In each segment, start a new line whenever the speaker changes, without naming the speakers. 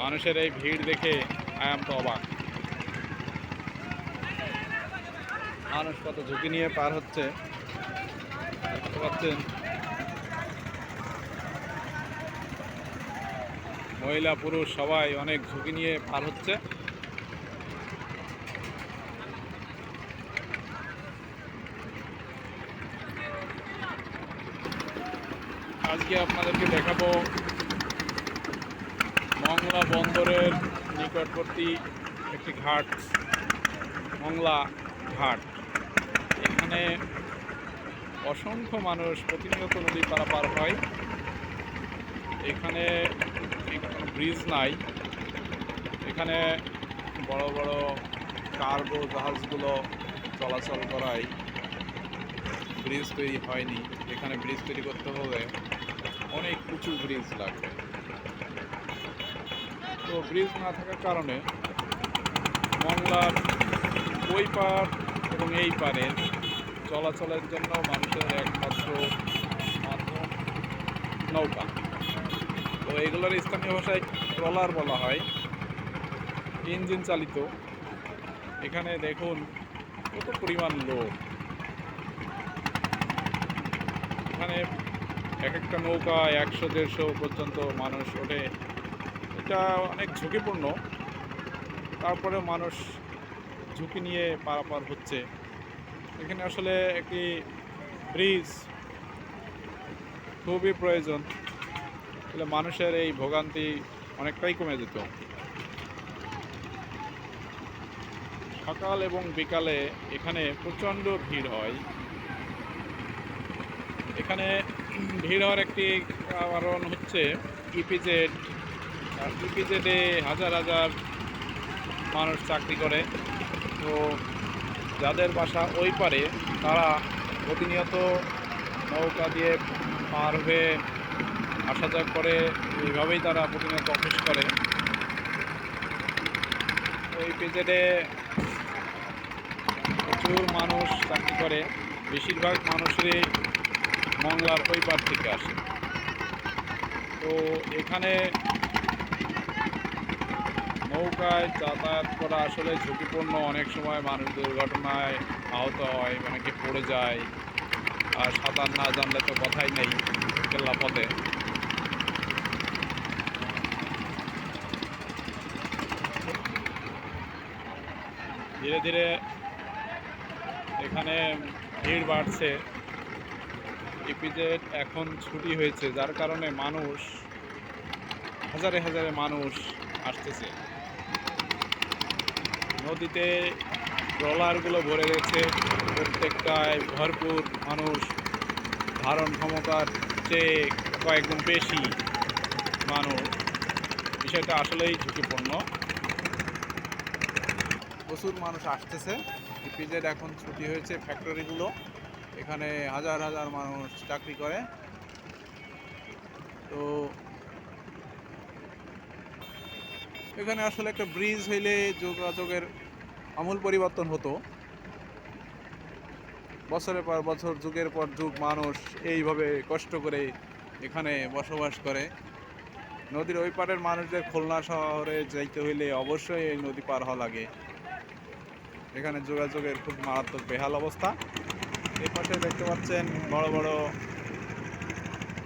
মানুষের এই ভিড় দেখে আয়াম তো অবাক। মানুষ কত ঝুঁকি নিয়ে পার হচ্ছে। দেখতে পাচ্ছেন। মহিলা, পুরুষ সবাই অনেক ঝুঁকি নিয়ে পার হচ্ছে। আজকে আপনাদেরকে দেখাবো মংলা বন্দরের নিকটবর্তী একটি ঘাট, মংলা ঘাট। এখানে অসংখ্য মানুষ প্রতিনিয়ত নদী পারাপার হয়। এখানে ব্রিজ নাই। এখানে বড় বড় কার্গো জাহাজগুলো চলাচল করায়। ব্রিজ তৈরি হয়নি। এখানে ব্রিজ তৈরি করতে হলে অনেক উঁচু ব্রিজ লাগবে। তো ব্রিজ না থাকার কারণে মংলার ওই পার এবং এই পারের চলাচলের জন্য মানুষের একমাত্র মাধ্যম নৌকা। তো এগুলোর স্থানীয় ভাষায় ট্রলার বলা হয়, ইঞ্জিন চালিত। এখানে দেখুন কত পরিমাণ লোক। এখানে এক একটা নৌকা একশো, দেড়শো পর্যন্ত মানুষ ওঠে। এটা অনেক ঝুঁকিপূর্ণ। তারপরে মানুষ ঝুঁকি নিয়ে পারাপার হচ্ছে। এখানে আসলে একটি ব্রিজ খুবই প্রয়োজন। তাহলে মানুষের এই ভোগান্তি অনেকটাই কমে যেত। সকাল এবং বিকালে এখানে প্রচণ্ড ভিড় হয়। এখানে ভিড় হওয়ার একটি কারণ হচ্ছে ইপিজেড আর ইপিজেডে হাজার হাজার মানুষ চাকরি করে, তো যাদের বাসা ওই পারে, তারা প্রতিনিয়ত নৌকা দিয়ে পার হয়ে আসা যাওয়া করে, এইভাবেই তারা প্রতিনিয়ত অফিস করে। ওই পিজেডে প্রচুর মানুষ চাকরি করে, বেশিরভাগ মানুষেরই মংলার ওই পার থেকে আসে। তো এখানে নৌকায় যাতায়াত করা আসলে ঝুঁকিপূর্ণ। অনেক সময় মানুষ দুর্ঘটনায় আহত হয় অনেকে পড়ে যায়। আর সাঁতার না জানলে তো কথাই নেই কেল্লা পথে। ধীরে ধীরে এখানে ভিড় বাড়ছে। ইপিজেড এখন ছুটি হয়েছে, যার কারণে মানুষ, হাজারে হাজারে মানুষ আসতেছে। নদীতে ট্রলারগুলো ভরে গেছে। প্রত্যেকটায় ভরপুর মানুষ ধারণ ক্ষমতার চেয়ে কয়েকগুণ বেশি মানুষ। বিষয়টা আসলেই ঝুঁকিপূর্ণ। প্রচুর মানুষ আসতেছে। ইপিজেড এখন ছুটি হয়েছে ফ্যাক্টরিগুলো। এখানে হাজার হাজার মানুষ চাকরি করে। তো এখানে আসলে একটা ব্রিজ হইলে যোগাযোগের আমূল পরিবর্তন হতো। বছরের পর বছর, যুগের পর যুগ, মানুষ এইভাবে কষ্ট করে এখানে বসবাস করে। নদীর ওই পারের মানুষদের খুলনা শহরে যাইতে হইলে অবশ্যই এই নদী পার হওয়া লাগে। এখানে যোগাযোগের খুব মারাত্মক বেহাল অবস্থা। এই পাশে দেখতে পাচ্ছেন বড় বড়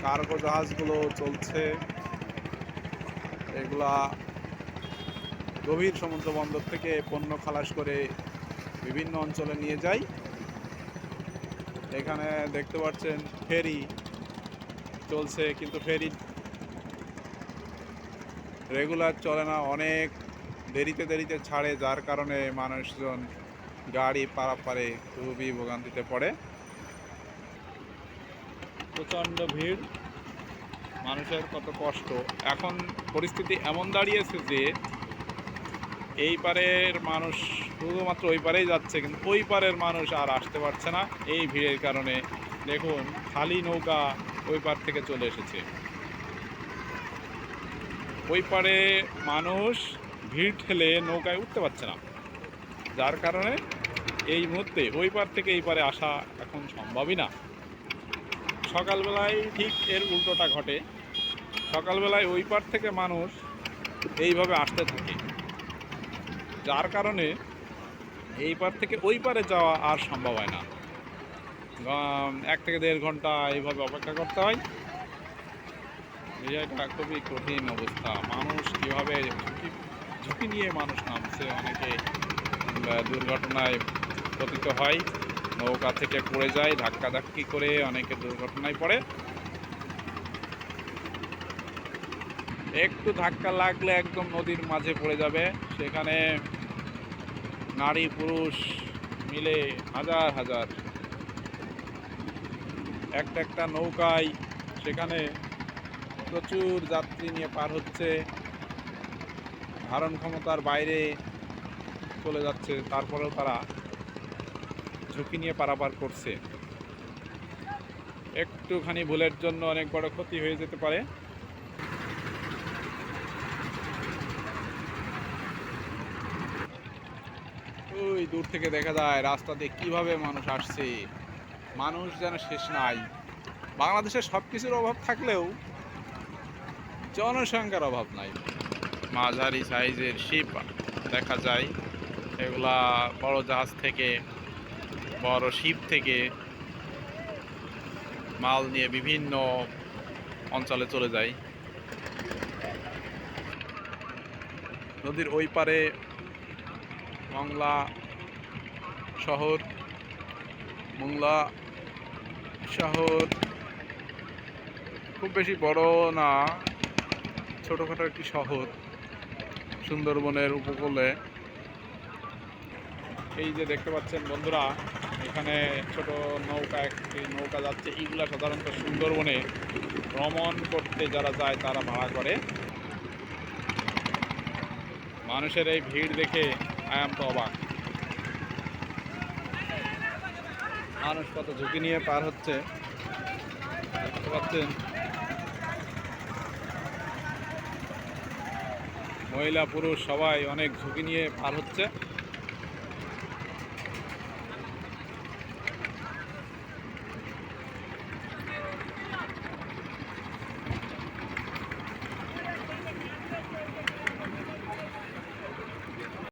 কার্গো জাহাজগুলো চলছে। এগুলা গভীর সমুদ্র বন্দর থেকে পণ্য খালাস করে বিভিন্ন অঞ্চলে নিয়ে যাই। এখানে দেখতে পাচ্ছেন ফেরি চলছে, কিন্তু ফেরি রেগুলার চলে না, অনেক দেরিতে দেরিতে ছাড়ে, যার কারণে মানুষজন গাড়ি পারাপারে খুবই ভোগান্তিতে পড়ে। প্রচণ্ড ভিড়, মানুষের কত কষ্ট। এখন পরিস্থিতি এমন দাঁড়িয়েছে যে এই পারের মানুষ শুধুমাত্র ওই পারেই যাচ্ছে, কিন্তু ওই পারের মানুষ আর আসতে পারছে না। এই ভিড়ের কারণে দেখুন, খালি নৌকা ওই পার থেকে চলে এসেছে। ওই পারে মানুষ ভিড় ঠেলে নৌকায় উঠতে পারছে না। যার কারণে এই মুহূর্তে ওই পার থেকে এই পারে আসা এখন সম্ভবই না। সকালবেলায় ঠিক এর উল্টোটা ঘটে। সকালবেলায় ওই পার থেকে মানুষ এইভাবে আসতে থাকে। যার কারণে এই পার থেকে ওই পারে যাওয়া আর সম্ভব হয় না। এক থেকে দেড় ঘণ্টা এইভাবে অপেক্ষা করতে হয়। বিষয়টা খুবই কঠিন অবস্থা। মানুষ কীভাবে ঝুঁকি ঝুঁকি নিয়ে মানুষ নামছে, অনেকে দুর্ঘটনায় পতিত হয়, নৌকা থেকে পড়ে যায় ধাক্কা ধাক্কি করে অনেকে দুর্ঘটনায় পড়ে। একটু ধাক্কা লাগলে একদম নদীর মাঝে পড়ে যাবে। সেখানে নারী, পুরুষ মিলে হাজার হাজার। একটা একটা নৌকায় সেখানে প্রচুর যাত্রী নিয়ে পার হচ্ছে। ধারণ ক্ষমতার বাইরে চলে যাচ্ছে, তারপরেও তারা ঝুঁকি নিয়ে পারাপার করছে। একটুখানি ভুলের জন্য অনেক বড় ক্ষতি হয়ে যেতে পারে। ওই দূর থেকে দেখা যায় রাস্তাতে কীভাবে মানুষ আসছে। মানুষ যেন শেষ নাই। বাংলাদেশে সব কিছুর অভাব থাকলেও জনসংখ্যার অভাব নাই। মাঝারি সাইজের শিপ দেখা যায়। এগুলা বড় জাহাজ থেকে, বড় শিপ থেকে মাল নিয়ে বিভিন্ন অঞ্চলে চলে যায়। নদীর ওই পারে মংলা শহর, মোংলা শহর। খুব বেশি বড় না, ছোটোখাটো একটি শহর সুন্দরবনের উপকূলে। এই যে দেখতে পাচ্ছেন বন্ধুরা, এখানে ছোট নৌকা, একটি নৌকা যাচ্ছে। এইগুলা সাধারণত সুন্দরবনে ভ্রমণ করতে যারা যায়, তারা ভাড়া করে। মানুষের এই ভিড় দেখে আয়াম তো অবাক। মানুষ কত ঝুঁকি নিয়ে পার হচ্ছে মহিলা পুরুষ সবাই অনেক ঝুঁকি নিয়ে পার হচ্ছে।